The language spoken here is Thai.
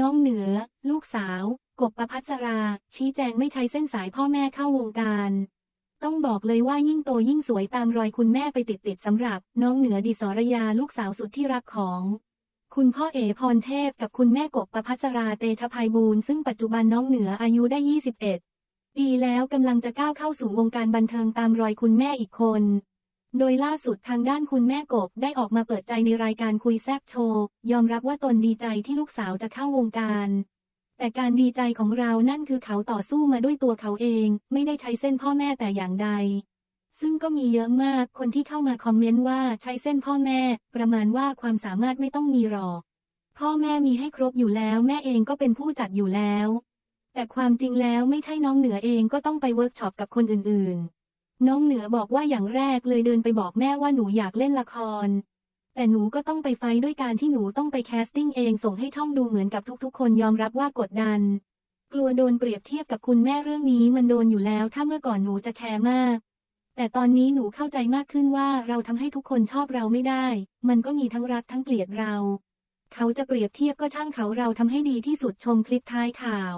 น้องเหนือ ลูกสาว กบประพัชรา ชี้แจงไม่ใช้เส้นสายพ่อแม่เข้าวงการ ต้องบอกเลยว่ายิ่งโตยิ่งสวยตามรอยคุณแม่ไปติดๆสำหรับ น้องเหนือดิสรยาลูกสาวสุดที่รักของคุณพ่อเอพรเทพกับคุณแม่กบประพัชราเตชะภัยบูลย์ซึ่งปัจจุบันน้องเหนืออายุได้ 21 ปีแล้วกำลังจะก้าวเข้าสู่วงการบันเทิงตามรอยคุณแม่อีกคน โดยล่าสุดทางด้านคุณแม่กบได้ออกมาเปิดใจในรายการคุยแซบโชว์ ยอมรับว่าตนดีใจที่ลูกสาวจะเข้าวงการ แต่การดีใจของเรานั่นคือเขาต่อสู้มาด้วยตัวเขาเอง ไม่ได้ใช้เส้นพ่อแม่แต่อย่างใด ซึ่งก็มีเยอะมากคนที่เข้ามาคอมเมนต์ว่าใช้เส้นพ่อแม่ ประมาณว่าความสามารถไม่ต้องมีหรอก พ่อแม่มีให้ครบอยู่แล้วแม่เองก็เป็นผู้จัดอยู่แล้ว แต่ความจริงแล้วไม่ใช่น้องเหนือเองก็ต้องไปเวิร์กช็อปกับคนอื่นๆ น้องเหนือบอกว่าอย่างแรกเลยเดินไปบอกแม่ว่าหนูอยากเล่นละคร แต่หนูก็ต้องไปไฟด้วยการที่หนูต้องไปแคสติ้งเองส่งให้ช่องดูเหมือนกับทุกๆ คนยอมรับว่ากดดัน กลัวโดนเปรียบเทียบกับคุณแม่เรื่องนี้มันโดนอยู่แล้ว ถ้าเมื่อก่อนหนูจะแคร์มาก แต่ตอนนี้หนูเข้าใจมากขึ้นว่าเราทำให้ทุกคนชอบเราไม่ได้ มันก็มีทั้งรักทั้งเกลียดเรา เขาจะเปรียบเทียบก็ช่างเขาเราทำให้ดีที่สุดชมคลิปท้ายข่าว